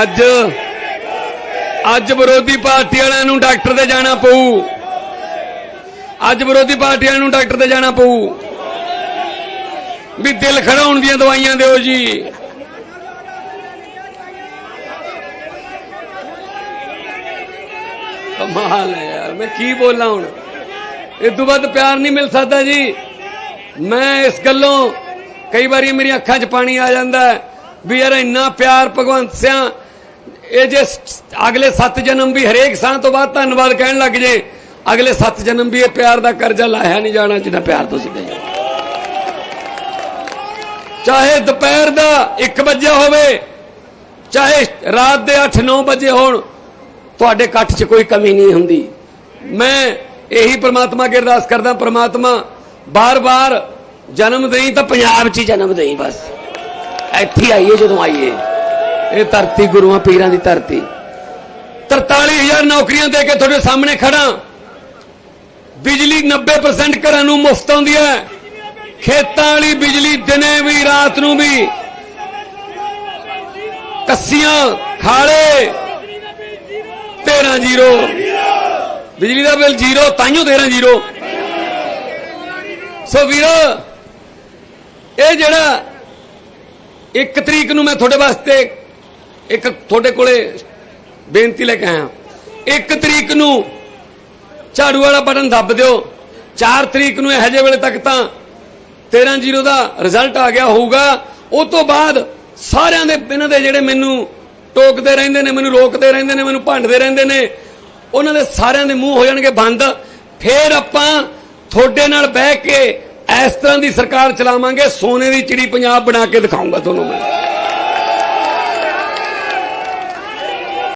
ਅੱਜ ਅੱਜ ਵਿਰੋਧੀ ਪਾਰਟੀ ਵਾਲਿਆਂ ਨੂੰ ਡਾਕਟਰ ਦੇ ਜਾਣਾ ਪਊ। ਅੱਜ ਵਿਰੋਧੀ ਪਾਰਟੀ ਵਾਲਿਆਂ ਨੂੰ ਡਾਕਟਰ ਤੇ ਜਾਣਾ ਪਊ। ਵੀ ਦਿਲ ਖੜਾਉਣ ਦੀਆਂ ਦਵਾਈਆਂ ਦਿਓ ਜੀ। ਕਮਾਲ ਹੈ ਯਾਰ, ਮੈਂ ਕੀ ਬੋਲਾਂ ਹੁਣ? ਇਹ ਤੋਂ ਵੱਧ ਪਿਆਰ ਨਹੀਂ ਮਿਲ ਸਕਦਾ ਜੀ। ਮੈਂ ਇਸ ਗੱਲੋਂ ਕਈ ਵਾਰੀ ਮੇਰੀਆਂ ਅੱਖਾਂ 'ਚ ਪਾਣੀ ਆ ਜਾਂਦਾ ਵੀ ਯਾਰ ਇੰਨਾ ਪਿਆਰ ਭਗਵੰਤ ਸਿਆਂ ਇਹ ਜੇ ਅਗਲੇ 7 ਜਨਮ ਵੀ ਹਰੇਕ ਸਾਹ ਤੋਂ ਬਾਅਦ ਧੰਨਵਾਦ ਕਹਿਣ ਲੱਗ ਜੇ, ਅਗਲੇ 7 ਜਨਮ ਵੀ ਇਹ ਪਿਆਰ ਦਾ ਕਰਜ਼ਾ ਲਾਇਆ ਨਹੀਂ ਜਾਣਾ ਜਿੰਨਾ ਪਿਆਰ ਤੁਸੀਂ ਦੇ ਚਾਹੇ ਦੁਪਹਿਰ ਦਾ 1 ਵਜੇ ਹੋਵੇ, ਚਾਹੇ ਰਾਤ ਦੇ 8-9 ਵਜੇ ਹੋਣ, ਤੁਹਾਡੇ ਇਕੱਠ 'ਚ ਕੋਈ ਕਮੀ ਨਹੀਂ ਹੁੰਦੀ। ਮੈਂ ਇਹੀ ਪ੍ਰਮਾਤਮਾ ਅੱਗੇ ਅਰਦਾਸ ਕਰਦਾ, ਪ੍ਰਮਾਤਮਾ ਬਾਰ-ਬਾਰ ਜਨਮ ਦੇਈ ਤਾਂ ਪੰਜਾਬ 'ਚ ਹੀ ਜਨਮ ਦੇਈ ਬਸ। ਇੱਥੇ ਆਈਏ ਜਦੋਂ ਆਈਏ। ਇਹ ਧਰਤੀ ਗੁਰੂਆਂ ਪੀਰਾਂ ਦੀ ਧਰਤੀ। 43000 ਨੌਕਰੀਆਂ ਦੇ ਕੇ ਤੁਹਾਡੇ ਸਾਹਮਣੇ ਖੜਾ ਬਿਜਲੀ 90% ਘਰਾਂ ਨੂੰ ਮੁਫਤ ਆਉਂਦੀ ਹੈ। ਖੇਤਾਂ ਵਾਲੀ ਬਿਜਲੀ ਦਿਨੇ ਵੀ, ਰਾਤ ਨੂੰ ਵੀ। ਕੱਸੀਆਂ ਖਾਲੇ। 13 ਜ਼ੀਰੋ। ਬਿਜਲੀ ਦਾ ਬਿੱਲ ਜ਼ੀਰੋ ਤਾਈਓ 13 ਜ਼ੀਰੋ। ਸੋ ਵੀਰੋ, ਇਹ ਜਿਹੜਾ ਇੱਕ ਤਰੀਕ ਨੂੰ ਮੈਂ ਤੁਹਾਡੇ ਵਾਸਤੇ ਇੱਕ ਤੁਹਾਡੇ ਕੋਲੇ ਬੇਨਤੀ ਲੈ ਕੇ ਆਇਆ। ਇੱਕ ਤਰੀਕ ਨੂੰ ਝਾੜੂ ਵਾਲਾ ਬਟਨ ਦੱਬ ਦਿਓ। 4 ਤਰੀਕ ਨੂੰ ਇਹ ਹਜੇ ਵੇਲੇ ਤੱਕ ਤਾਂ 13 ਜ਼ੀਰੋ ਦਾ ਰਿਜ਼ਲਟ ਆ ਗਿਆ ਹੋਊਗਾ। ਉਹ ਤੋਂ ਬਾਅਦ ਸਾਰਿਆਂ ਦੇ ਇਹਨਾਂ ਦੇ ਜਿਹੜੇ ਮੈਨੂੰ ਟੋਕਦੇ ਰਹਿੰਦੇ ਨੇ, ਮੈਨੂੰ ਰੋਕਦੇ ਰਹਿੰਦੇ ਨੇ, ਮੈਨੂੰ ਭੰਡਦੇ ਰਹਿੰਦੇ ਨੇ, ਉਹਨਾਂ ਦੇ ਸਾਰਿਆਂ ਦੇ ਮੂੰਹ ਹੋ ਜਾਣਗੇ ਬੰਦ। ਫੇਰ ਆਪਾਂ ਤੁਹਾਡੇ ਨਾਲ ਬਹਿ ਕੇ ਇਸ ਤਰ੍ਹਾਂ ਦੀ ਸਰਕਾਰ ਚਲਾਵਾਂਗੇ। ਸੋਨੇ ਦੀ ਚਿੜੀ ਪੰਜਾਬ ਬਣਾ ਕੇ ਦਿਖਾਉਂਗਾ ਤੁਹਾਨੂੰ ਮੈਂ।